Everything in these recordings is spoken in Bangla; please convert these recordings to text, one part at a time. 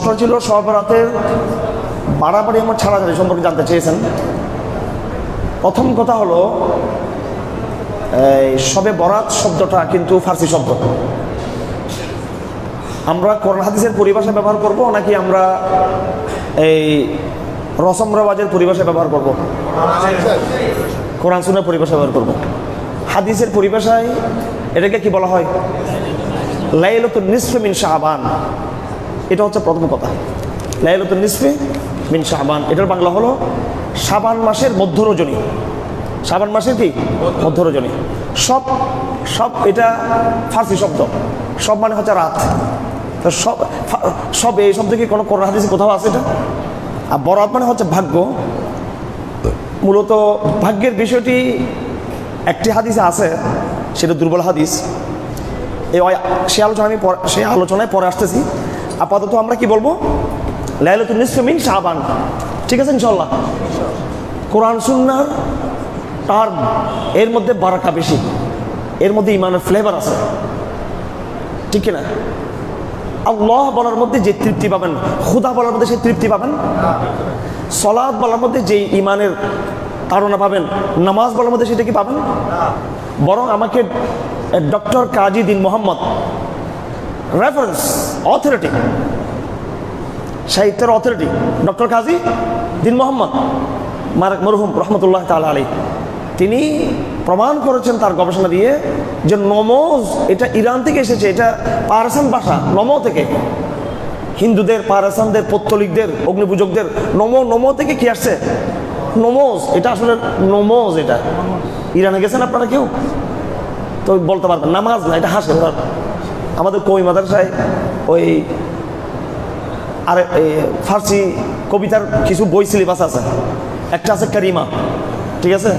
প্রশ্ন ছিল, সব বাড়াবাড়ি আমার ছাড়াছাড়ি সম্পর্কে জানতে চেয়েছেন। প্রথম কথা হলো সবে বরাত শব্দটা কিন্তু ফার্সি শব্দ। আমরা কোরআন হাদিসের পরিভাষা ব্যবহার করব নাকি আমরা এই রসম রেওয়াজের পরিভাষা ব্যবহার করব? কোরআন সুনের পরিভাষা ব্যবহার করব। হাদিসের পরিভাষায় এটাকে কি বলা হয়? লাইলতুল নিসফে মিন শাহবান এটা হচ্ছে প্রথম কথা। লাইলতুল নিসফে মিন শাহবান এটার বাংলা হলো শাবান মাসের মধ্য রজনী শাবান মাসের কি? মধ্য রজনী সব সব এটা ফার্সি শব্দ। সব মানে হচ্ছে রাত। সব সব এই শব্দ কি কোনো কোরআন হাদিসে কোথাও আছে এটা? আর বরাত মানে হচ্ছে ভাগ্য। মূলত ভাগ্যের বিষয়টি একটি হাদিসে আছে, সেটা দুর্বল হাদিস। এই সে আলোচনা আমি সে আলোচনায় পরে আসতেছি। আপাতত আমরা কি বলব? লাইলাতুল নিসফিমিন শাবান। ঠিক আছে ইনশাল্লাহ কোরআন, সুন্নার টার্ম, এর মধ্যে বারাকা বেশি। এর মধ্যে ইমানের ফ্লেভার আছে। ঠিক কিনা? আল্লাহ বলার মধ্যে যে তৃপ্তি পাবেন, খুদা বলার মধ্যে সেই তৃপ্তি পাবেন সলাদ বলার মধ্যে যে ইমানের তাড়না পাবেন, নামাজ বলার মধ্যে সেটা কি পাবেন? বরং আমাকে doctor Kazi Din Mohammad reference authority সাহিত্যের অথরিটি ডক্টর কাজী দিন মোহাম্মদ মার- মরহুম রহমতুল্লাহ তাল আলী তিনি প্রমাণ করেছেন তার গবেষণা দিয়ে যে নমজ এটা ইরান থেকে এসেছে, এটা পারসান ভাষা, নমো থেকে। হিন্দুদের পারসানদের পত্তলিকদের, অগ্নিপূজকদের নম নম থেকে কি আসছে? নমজ, এটা আসলে নমজ এটা। ইরানে গেছেন আপনারা কেউ? তো বলতে পারবেন, নামাজ না, এটা হাসে ওরা আমাদের কই মাদ্রাসায় ওই আর ফার্সি কবিতার কিছু বই সিলেবাস আছে। একটা আছে কারিমা, ঠিক আছে?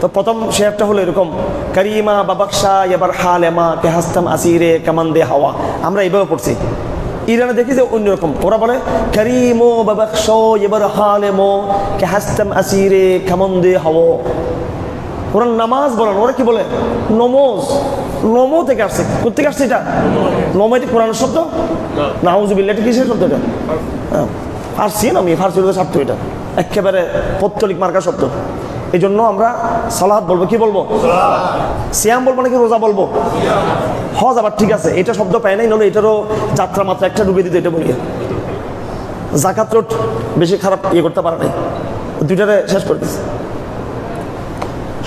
তো প্রথম শেয়ারটা হলো এরকম, কারিমা বাবাকশা এবার হাল এমা হাস্তাম আসিরে কামান দে হাওয়া। আমরা এইভাবে পড়ছি। ইরানে দেখি যে অন্যরকম ওরা বলে, কারিমো বাবাকশ এবার হাল এমো কে হাস্তাম আসিরে কামান দে হাওয়া। ওরা নামাজ বলেন ওরা কি বলে? নমোজ। নমো থেকে আসছে। কোথেকে আসছে এটা? নমো এটা কোরআন শব্দ? নাউজুবিল্লা এটা কিসের শব্দ এটা? হ্যাঁ, ফার্সি না আমি ফার্সি ছাড়তো এটা। একেবারে পত্তলিক মার্কা শব্দ। এই জন্য আমরা সালাদ বলব কি বলব? সিয়াম বলব নাকি রোজা বলব? হজ আবার ঠিক আছে এটা শব্দ পায় নাই নলে এটারও যাত্রা মাত্রা একটা ডুবে দিতে এটা বলি জাকাত বেশি খারাপ ইয়ে করতে পারে নাই। দুইটারে শেষ করে দিচ্ছে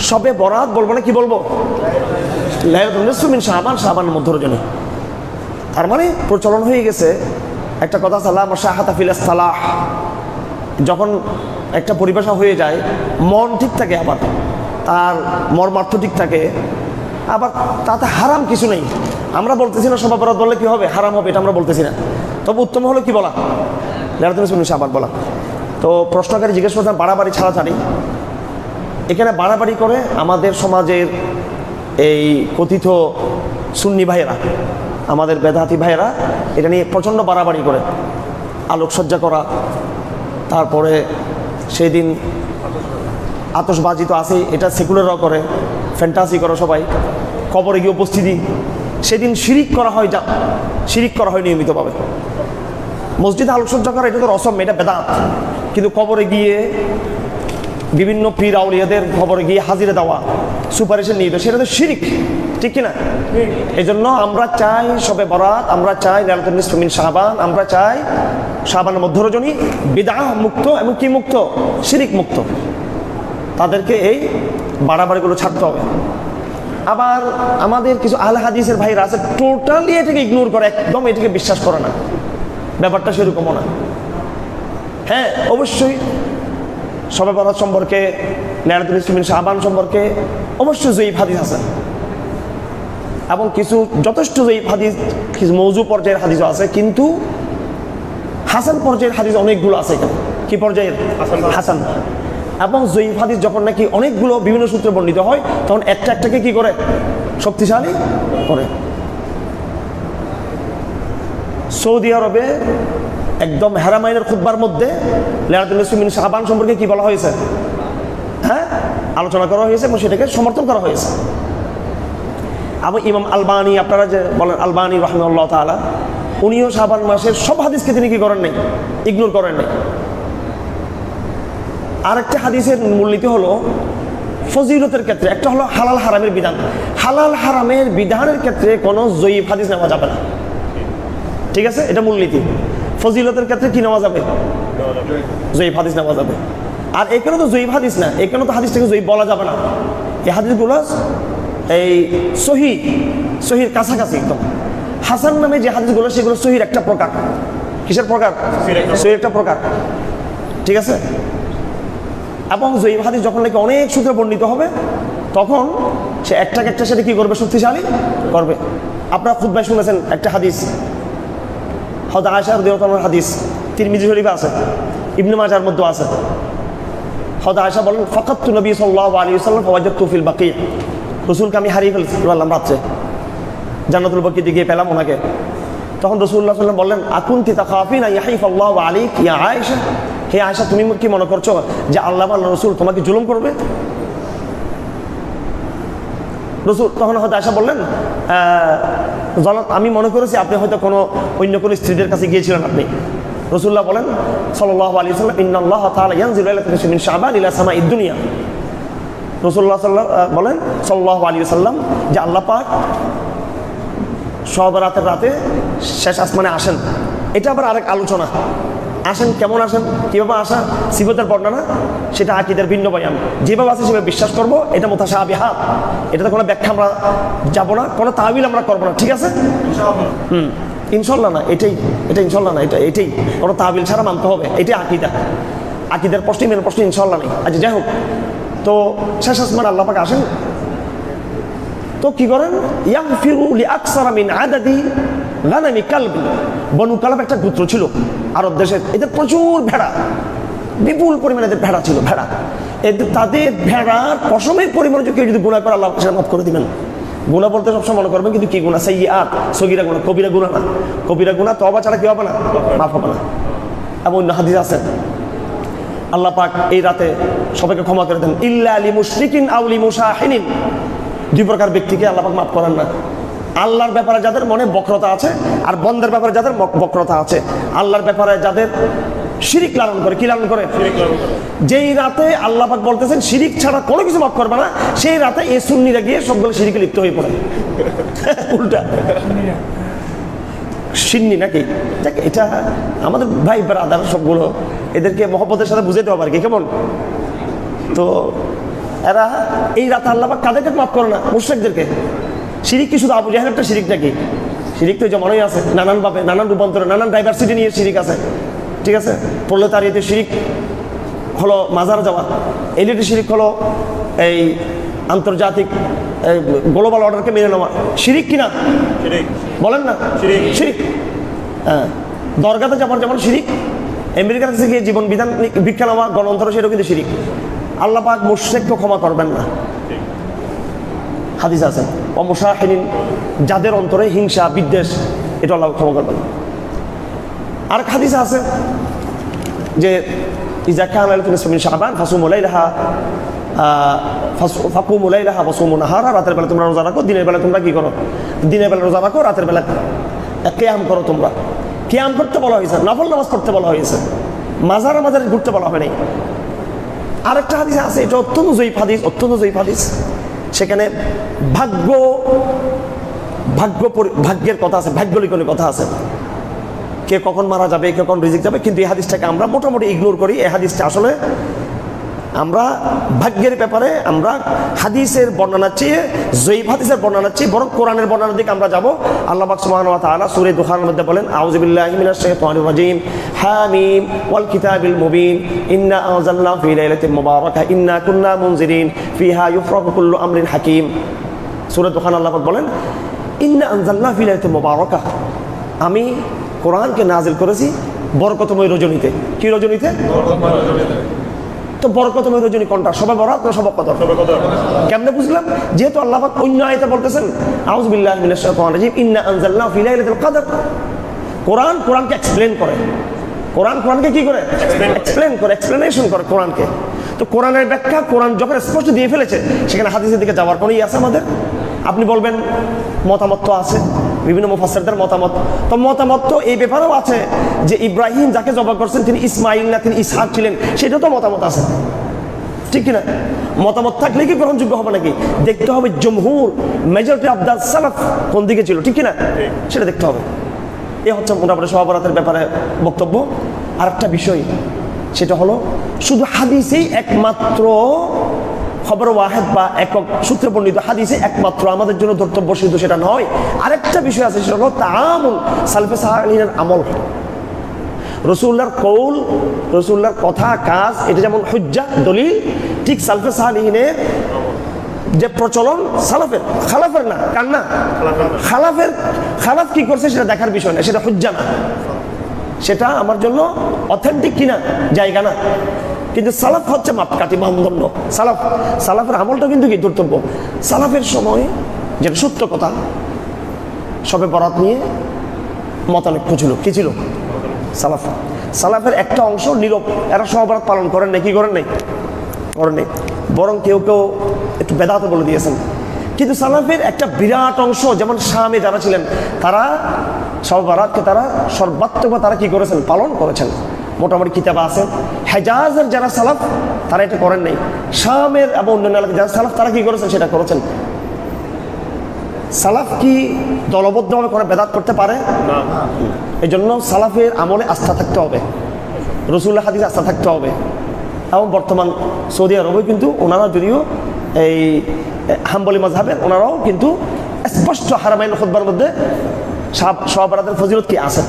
সবে বরাত বলব না, কি বলব? লাইলাতুল নিসফি মিন শাবান, শাবানের মধ্য তার মানে প্রচলন হয়ে গেছে। একটা কথা, সালাম শাহাতা সালাহ। যখন একটা পরিভাষা হয়ে যায়, মন ঠিক থাকে আবার। তার মর্মার্থ ঠিক থাকে। আবার তাতে হারাম কিছু নেই। আমরা বলতেছি না, সব অপরাধ বললে কী হবে? হারাম হবে, এটা আমরা বলতেছি না। তবে উত্তম হলো কি বলা? নিসফি মিন শাবান বলা। তো প্রশ্নকারী জিজ্ঞেস করতেন বাড়াবাড়ি, ছাড়াছাড়ি। এখানে বাড়াবাড়ি করে আমাদের সমাজের এই কথিত সুন্নি ভাইয়েরা, আমাদের বেদাতি ভাইয়েরা, এটা নিয়ে প্রচণ্ড বাড়াবাড়ি করে, আলোকসজ্জা করা, তারপরে সেই দিন আতসবাজি তো আছেই, এটা সেকুলারও করে ফ্যান্টাসি করে সবাই, কবরে গিয়ে উপস্থিতি, সেদিন শিরিক করা হয় যা, শিরিক করা হয় নিয়মিতভাবে। মসজিদে আলোকসজ্জা করা, এটা তো রসম, এটা বেদাত, কিন্তু কবরে গিয়ে বিভিন্ন পীর আউলিয়াদের খবরে গিয়ে হাজিরে দেওয়া, সুপারিশের নিয়ে সেটা তো শিরিক, ঠিক কিনা? এই জন্য আমরা চাই সবে বরাত, আমরা চাই লালাতুল মিন শাহবান আমরা চাই শাহবানের মধ্য রজনী বিদা মুক্ত এবং কি মুক্ত? শিরিক মুক্ত। তাদেরকে এই বাড়াবাড়িগুলো ছাড়তে হবে। আবার আমাদের কিছু আল হাদিসের ভাইরা আছে টোটালি এটাকে ইগনোর করে, একদম এটাকে বিশ্বাস করে না। ব্যাপারটা সেরকমও না। হ্যাঁ অবশ্যই সবে বরাত সম্পর্কে লেয়ারাতুল ইসলামিন শাহবান সম্পর্কে অবশ্যই জয়ীফ হাদিস আছে। এবং কিছু যথেষ্ট জয়ীফ হাদিস কিছু মৌজু পর্যায়ের হাদিসও আছে কিন্তু হাসান পর্যায়ের হাদিস অনেকগুলো আছে এখানে। কি পর্যায়ের? হাসান। এবং জয়ীফ হাদিস যখন নাকি অনেকগুলো বিভিন্ন সূত্রে বর্ণিত হয় তখন একটা একটাকে কি করে? শক্তিশালী করে। সৌদি আরবে একদম হেরামাইনের খুদ্বার মধ্যে লেয়ারাতুল ইসলামিন শাহবান সম্পর্কে কি বলা হয়েছে? হ্যাঁ? আলোচনা করা হয়েছে এবং সেটাকে সমর্থন করা হয়েছে। এবং ইমাম আলবানি, আপনারা যে বলেন আলবানি রহমাল্লাহ তালা উনিও শাবান মাসের সব হাদিসকে তিনি কি করেন নাই? ইগনোর করেন নাই। আরেকটা হাদিসের মূলনীতি হলো ফজিলতের ক্ষেত্রে, একটা হলো হালাল হারামের বিধান। হালাল হারামের বিধানের ক্ষেত্রে কোনো জয়ীফ হাদিস নেওয়া যাবে না। ঠিক আছে? এটা মূলনীতি। ফজিলতের ক্ষেত্রে কি নেওয়া যাবে জয়ীফ হাদিস নেওয়া যাবে আর এখানে তো জয়ীফ হাদিস না এখানে তো হাদিসটাকে জয়ীফ বলা যাবে না। এই হাদিসগুলো এই সহি সহির কাছাকাছি একদম। হাসান নামে যে হাদিসগুলো সেগুলো সহির একটা প্রকার। কিসের প্রকার? সহির একটা প্রকার। ঠিক আছে? এবং জয়ীব হাদিস যখন নাকি অনেক সূত্রে বর্ণিত হবে তখন সে একটাকে একটা সাথে কি করবে? শক্তিশালী করবে। আপনারা খুদ ভাই শুনেছেন একটা হাদিস। হয়তো আয়সার দেওয়ার হাদিস, তিরমিজি শরীফে আছে, ইবনে মাজার মধ্যে আছে। হয়তো আয়সা বলেন ফকাত্তু নবী সাল্লাহ আলী সাল্লাম ফওয়াজাত তুফিল বাকি। রসুলকে আমি হারিয়ে ফেলছি বললাম রাত্রে জান্নাতুল বকিতে গিয়ে পেলাম ওনাকে। তখন রসুল্লাহ সাল্লাম বললেন আকুন তিতা খাফিন ইয়াহিফ আল্লাহ আলী ইয়া আয়েশা? হে আয়েশা, তুমি কি মনে করছ যে আল্লাহ আল্লাহ রসুল তোমাকে জুলুম করবে? রসুল, তখন হয়তো আয়সা বললেন জনাব আমি মনে করেছি আপনি হয়তো কোনো অন্য কোনো স্ত্রীদের কাছে গিয়েছিলেন আপনি। রসুল্লাহ বলেন সাল্লাহ আলী সাল্লাম ইন্নাল্লাহ তাআলা ইয়ানজিলু ইলা মিন শাবান ইলা সামা দুনিয়া। রসুল্লাহ সাল্লাহ বলেন সাল্লাহ আলী সাল্লাম যে আল্লাহ পাক সব রাতের রাতে শেষ আসমানে আসেন। এটা আবার আরেক আলোচনা। আসেন, কেমন আসেন কীভাবে আসা সিবতের বর্ণনা, সেটা আকিদের ভিন্ন বয়ান। যেভাবে আছে, সেভাবে বিশ্বাস করব, এটা মোতাসা বিহাত এটাতে কোনো ব্যাখ্যা আমরা যাব না, কোনো তাবিল আমরা করব না, ঠিক আছে? হুম। ইনশাল্লাহ না, এটাই, এটা ইনশাল্লাহ না, এটা, এটাই। কোনো তাবিল ছাড়া মানতে হবে, এটাই আকিদা। আকিদের প্রশ্ন মেন প্রশ্ন ইনশাল্লাহ নেই। আচ্ছা যাই হোক। তো শেষ আসমান আল্লাহ পাক আসেন তো কি করেন? ইয়াগফিরু লিআকসারা মিন আদাদি গানামি কালবি। বনু কালাব একটা গোত্র ছিল আরব দেশের। এদের প্রচুর ভেড়া। বিপুল পরিমাণে এদের ভেড়া ছিল, ভেড়া। এদের তাদের ভেড়ার পশমের পরিমাণ কেউ যদি গুণা করে আল্লাহ মাফ করে দিবেন। গুণা বলতে সবসময় মনে করবেন, কিন্তু কি গুণা সেই আর সগিরা গুণা কবিরা গুণা না। কবিরা গুণা তবা ছাড়া কি হবে না? মাফ হবে না। এবং অন্য হাদিস আছে। আল্লাহ পাক এই রাতে সবাইকে ক্ষমা করে দেন। ইল্লা আলী মুশরিকিন আউলি মুশাহিনিন দুই প্রকার ব্যক্তিকে আল্লাহ মাফ করেন না। আল্লাহর ব্যাপারে যাদের মনে বক্রতা আছে আর বন্ধের ব্যাপারে যাদের বক্রতা আছে আল্লাহর ব্যাপারে যাদের শিরিক লালন করে কি লালন করে? যেই রাতে আল্লাহ পাক বলতেছেন শিরিক ছাড়া কোনো কিছু মাফ করবে না সেই রাতে এ সুন্নিরা গিয়ে সবগুলো শিরিকে লিপ্ত হয়ে পড়ে। উল্টা। সিন্নি নাকি? দেখ এটা আমাদের ভাই ব্রাদার সবগুলো এদেরকে মহব্বতের সাথে বুঝে দেওয়া আর কি কেমন? তো এরা এই রাতে আল্লাহ কাদেরকে মাফ করে না? মুশ্রেকদেরকে। শিরিক কি শুধু আবু জাহের একটা শিরিক নাকি? শিরিক তো জমানোই আছে নানান ভাবে নানান রূপান্তরে নানান ডাইভার্সিটি নিয়ে শিরিক আছে। ঠিক আছে? পড়লে তার এতে শিরিক হলো মাজার যাওয়া। এলিটি শিরিক হলো এই আন্তর্জাতিক গ্লোবাল অর্ডারকে মেনে নেওয়া। শিরিক কিনা বলেন না। শিরিক। হ্যাঁ। দরগাতে যেমন যেমন শিরিক আমেরিকার কাছে গিয়ে জীবন বিধান ভিক্ষা নেওয়া গণতন্ত্র সেটাও কিন্তু শিরিক। আল্লাহ পাক মুশ্রেককে ক্ষমা করবেন না। হাদিস আছে। অমশাহিন যাদের অন্তরে হিংসা, বিদ্বেষ, এটা আল্লাহ ক্ষমা করবেন। আর হাদিস আছে যে, ইজা কান আলাইকুম নাহারা, রাতের বেলা তোমরা রোজা রাখো, দিনের বেলা তোমরা কি করো? দিনের বেলা রোজা রাখো, রাতের বেলা কেয়াম করো তোমরা। কেয়াম করতে বলা হয়েছে, নফল নামাজ পড়তে বলা হয়েছে। মাজার মাজারে ঘুরতে বলা হয় নাই। আরেকটা হাদিস আছে, এটা অত্যন্ত জয়ীফ হাদিস, অত্যন্ত জয়ীফ হাদিস। সেখানে ভাগ্য ভাগ্য ভাগ্যের কথা আছে, ভাগ্য লিখনের কথা আছে। কে কখন মারা যাবে, কে কখন রিজিক যাবে, কিন্তু এই হাদিসটাকে আমরা মোটামুটি ইগনোর করি। এই হাদিসটা আসলে আমরা ভাগ্যের ব্যাপারে আমরা হাদিসের বর্ণনার চেয়ে জয়ীব হাদিসের বর্ণনার চেয়ে, বরং কোরআনের বর্ণনার দিকে আমরা যাব। আল্লাহ সুবহানাহু ওয়া তাআলা দুখানের মধ্যে বলেন, আউযু বিল্লাহি মিনাশ হামিম ওয়াল কিতাবিল মুবিন, ইন্না আনজালনা ফি লাইলাতিন মুবারাকা, ইন্না কুন্না মুনজিরিন, ফিহা ইউফরাকু কুল্লু আমরিন হাকিম। সূরা দুখান আল্লাহ বলেন, ইন্না আনজালনা ফি লাইলাতিন মুবারাকা, আমি কোরআনকে নাজিল করেছি বরকতময় রজনীতে। কি রজনীতে। তো বরকতময় রজনী কোনটা সবাই বরাত না সবাই কত কেমনে বুঝলাম? যেহেতু আল্লাহ অন্য আয়তে বলতেছেন আউজ বিল্লাহ মিনাশ শাইতানির রাজিম ইন্না আনজালনা ফি লাইলাতুল কদর। কোরআন কোরআনকে এক্সপ্লেন করে। কোরআন কোরআনকে কি করে? এক্সপ্লেন করে। এক্সপ্লেনেশন করে কোরআনকে। তো কোরআনের ব্যাখ্যা কোরআন যখন স্পষ্ট দিয়ে ফেলেছে সেখানে হাদিসের দিকে যাওয়ার পরেই আছে আমাদের। আপনি বলবেন মতামত তো আছে। বিভিন্ন মুফাসসিরদের মতামত। তো মতামত তো এই ব্যাপারেও আছে যে ইব্রাহিম যাকে জবা করছেন তিনি ইসমাইল না তিনি ইসহাক ছিলেন সেটাও তো মতামত আছে। ঠিক কিনা? মতামত থাকলে কি গ্রহণযোগ্য হবে নাকি? দেখতে হবে জমহুর মেজরিটি অফ দ্য সালাফ কোন দিকে ছিল ঠিক কিনা? সেটা দেখতে হবে। এ হচ্ছে মোটামুটি সভাবরাতের ব্যাপারে বক্তব্য। আর একটা বিষয় সেটা হলো শুধু হাদিসেই একমাত্র খবর ওয়াহেদ বা একক সূত্রে বর্ণিত হাদিসে একমাত্র আমাদের জন্য ধর্তব্য শুধু সেটা নয়। আরেকটা বিষয় আছে, সেটা হলো তামুল সালফে সাহালিনের আমল। রসুল্লার কৌল রসুল্লার কথা, কাজ, এটা যেমন হুজ্জা, দলিল, ঠিক সালফে সাহালিনের যে প্রচলন, সালাফের, খালাফের না, কার না? খালাফের, খালাফ কি করছে সেটা দেখার বিষয় না, সেটা হুজ্জা না। সেটা আমার জন্য অথেন্টিক কিনা? জায়গা না। কিন্তু সালাফ হচ্ছে মাপকাঠি মানদণ্ড। সালাফ, সালাফের আমলটা কিন্তু কি? ধর্তব্য সালাফের সময় যেটা সত্য কথা, সবে বরাত নিয়ে মতানৈক্য ছিল। কি ছিল? সালাফ। সালাফের একটা অংশ নীরব। এরা সহবরাত পালন করেন নাই, কি করেন নাই? করেন নাই। বরং কেউ কেউ একটু বেদাতে বলে দিয়েছেন। কিন্তু সালাফের একটা বিরাট অংশ, যেমন শামে যারা ছিলেন, তারা সহবরাতকে তারা সর্বাত্মক তারা কি করেছেন? পালন করেছেন। মোটামুটি কিতাব আছে। হেজাজের যারা সালাফ তারা এটা করেন নাই। শামের এবং অন্যান্য এলাকায় যারা সালাফ তারা কি করেছেন? সেটা করেছেন। সালাফ কি দলবদ্ধভাবে করে বেদাত করতে পারে? এই জন্য সালাফের আমলে আস্থা থাকতে হবে। রসুল্লাহ হাদিস আস্থা থাকতে হবে। এবং বর্তমান সৌদি আরবে কিন্তু ওনারা যদিও এই হাম্বলি মজাহের ওনারাও কিন্তু স্পষ্ট হারামাইন খোদবার মধ্যে সহবারাতের ফজিলত কি আছে?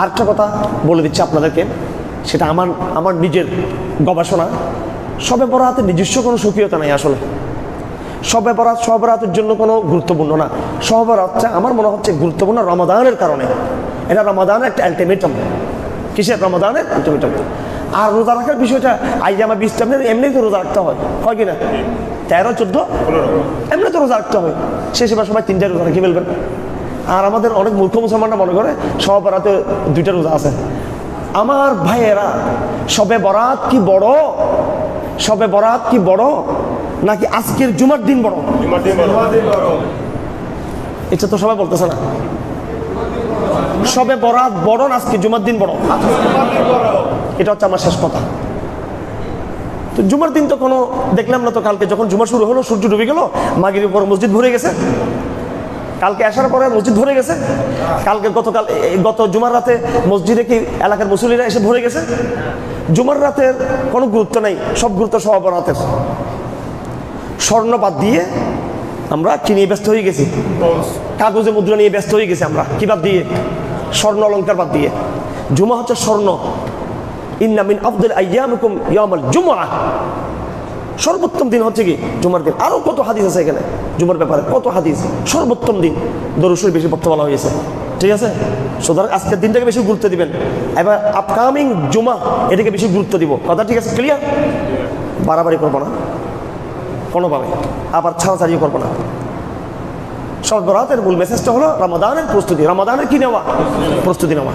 আরেকটা কথা বলে দিচ্ছি আপনাদেরকে। সেটা আমার আমার নিজের গবেষণা। সবে বরাতের নিজস্ব কোনো সুখীয়তা নাই আসলে। সবে বরাত সহবরাতের জন্য কোনো গুরুত্বপূর্ণ না। সহবরাতটা আমার মনে হচ্ছে গুরুত্বপূর্ণ রমাদানের কারণে। এটা রমাদানের একটা অ্যাল্টিমেটাম কিসের? রমাদানের অ্যাল্টিমেটাম আর রোজা রাখার বিষয়টা, আজ আমার বিশ এমনি তো রোজা রাখতে হয়। হয় কি না? তেরো, চোদ্দ? এমনি তো রোজা রাখতে হয়। সেবার সবাই তিনটা রোজা রেখে ফেলবেন। আর আমাদের অনেক মূর্খ মুসলমানরা মনে করে সহবরাতে দুইটা রোজা আছে। আমার ভাইয়েরা সবে বরাত কি বড়? সবে বরাত কি বড়? নাকি আজকের জুমার দিন বড়? এটা তো সবাই বলতেছে না। সবে বরাত বড় না আজকে জুমার দিন বড়? এটা হচ্ছে আমার শেষ কথা। তো জুমার দিন তো কোনো দেখলাম না তো কালকে যখন জুমা শুরু হলো সূর্য ডুবে গেল মাগির উপর মসজিদ ভরে গেছে। কালকে আসার পরে মসজিদ ভরে গেছে। কালকে গতকাল গত জুমার রাতে মসজিদে কি এলাকার মুসলিরা এসে ভরে গেছে? জুমার রাতের কোনো গুরুত্ব নেই, সব গুরুত্ব সব রাতের স্বর্ণ বাদ দিয়ে আমরা কি নিয়ে ব্যস্ত হয়ে গেছি? কাগজে মুদ্রা নিয়ে ব্যস্ত হয়ে গেছি আমরা, কি বাদ দিয়ে? স্বর্ণ অলঙ্কার বাদ দিয়ে। জুমা হচ্ছে স্বর্ণ। ইন্নামিন আব্দুল আয়ামকুম ইয়ামাল জুমা সর্বোত্তম দিন হচ্ছে কি জুমার দিন। আরও কত হাদিস আছে এখানে জুমার ব্যাপারে? কত হাদিস? সর্বোত্তম দিন। দরুসুর বেশি পড়তে বলা হয়েছে। ঠিক আছে? সুতরাং আজকের দিনটাকে বেশি গুরুত্ব দিবেন। এবার আপকামিং জুমা, এটাকে বেশি গুরুত্ব দিব। কথা ঠিক আছে? ক্লিয়ার বাড়াবাড়ি করব না। কোনোভাবে। আবার ছাড়াছাড়িও করব না। সর্বরাতের মূল মেসেজটা হলো রামাদানের প্রস্তুতি। রামাদানের কি নেওয়া? প্রস্তুতি নেওয়া।